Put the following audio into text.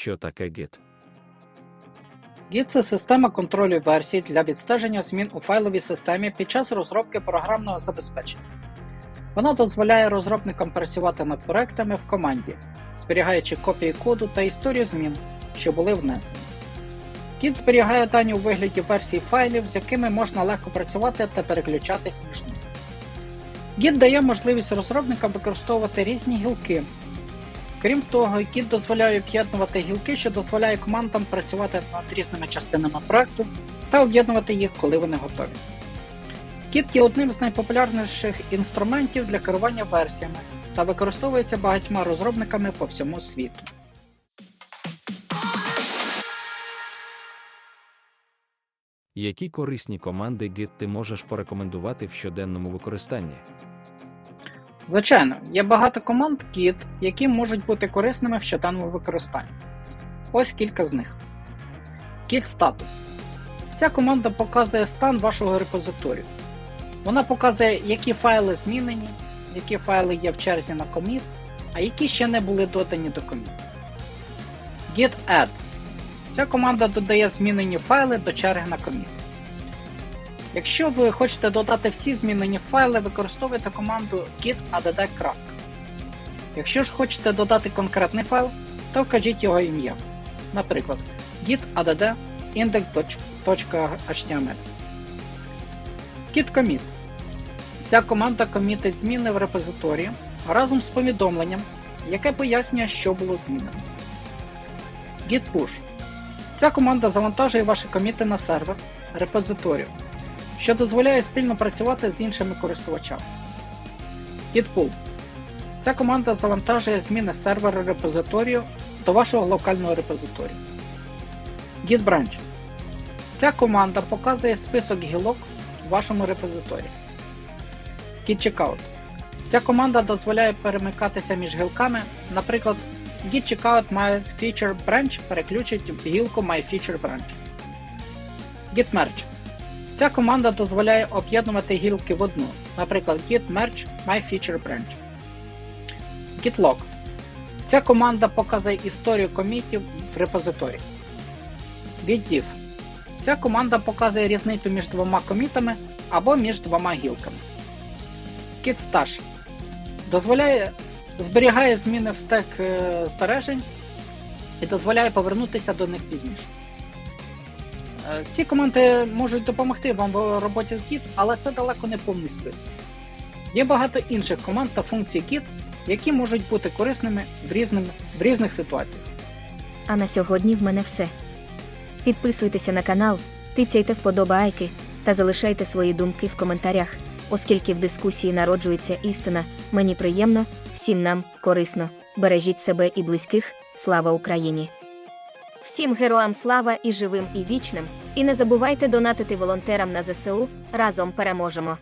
Що таке Git? Git – це система контролю версій для відстеження змін у файловій системі під час розробки програмного забезпечення. Вона дозволяє розробникам працювати над проектами в команді, зберігаючи копії коду та історію змін, що були внесені. Git зберігає дані у вигляді версій файлів, з якими можна легко працювати та переключатись між ними. Git дає можливість розробникам використовувати різні гілки. Крім того, Git дозволяє об'єднувати гілки, що дозволяє командам працювати над різними частинами проекту та об'єднувати їх, коли вони готові. Git є одним з найпопулярніших інструментів для керування версіями та використовується багатьма розробниками по всьому світу. Які корисні команди Git ти можеш порекомендувати в щоденному використанні? Звичайно, є багато команд Git, які можуть бути корисними в щоденному використанні. Ось кілька з них. Git Status. Ця команда показує стан вашого репозиторію. Вона показує, які файли змінені, які файли є в черзі на коміт, а які ще не були додані до коміт. Git Add. Ця команда додає змінені файли до черги на коміт. Якщо ви хочете додати всі змінені файли, використовуйте команду git add. Якщо ж хочете додати конкретний файл, то вкажіть його ім'я. Наприклад, git add index.html. Git commit. Ця команда комітить зміни в репозиторії разом з повідомленням, яке пояснює, що було змінено. Git push. Ця команда завантажує ваші коміти на сервер репозиторію що дозволяє спільно працювати з іншими користувачами. Gitpool. Ця команда завантажує зміни сервера репозиторію до вашого локального репозиторію. Gitbranch. Ця команда показує список гілок у вашому репозиторії. Git-Checkout. Ця команда дозволяє перемикатися між гілками, наприклад, Git-Checkout MyFeatureBranch переключить в гілку MyFeatureBranch. Git-Merge. Ця команда дозволяє об'єднувати гілки в одну, наприклад, git merge myFeatureBranch. Gitlog. Ця команда показує історію комітів в репозиторії. Gitdiff. Ця команда показує різницю між двома комітами або між двома гілками. Gitstash. Дозволяє зберігає зміни в стек е, збережень і дозволяє повернутися до них пізніше. Е, Ці команди можуть допомогти вам в роботі з Git, але це далеко не повний список. Є багато інших команд та функцій Git, які можуть бути корисними в, різним, в різних ситуаціях. А на сьогодні в мене все. Підписуйтеся на канал, тицяйте вподобайки та залишайте свої думки в коментарях, оскільки в дискусії народжується істина, мені приємно, всім нам корисно. Бережіть себе і близьких. Слава Україні! Всім героям слава і живим, і вічним. І не забувайте донатити волонтерам на ЗСУ. Разом переможемо!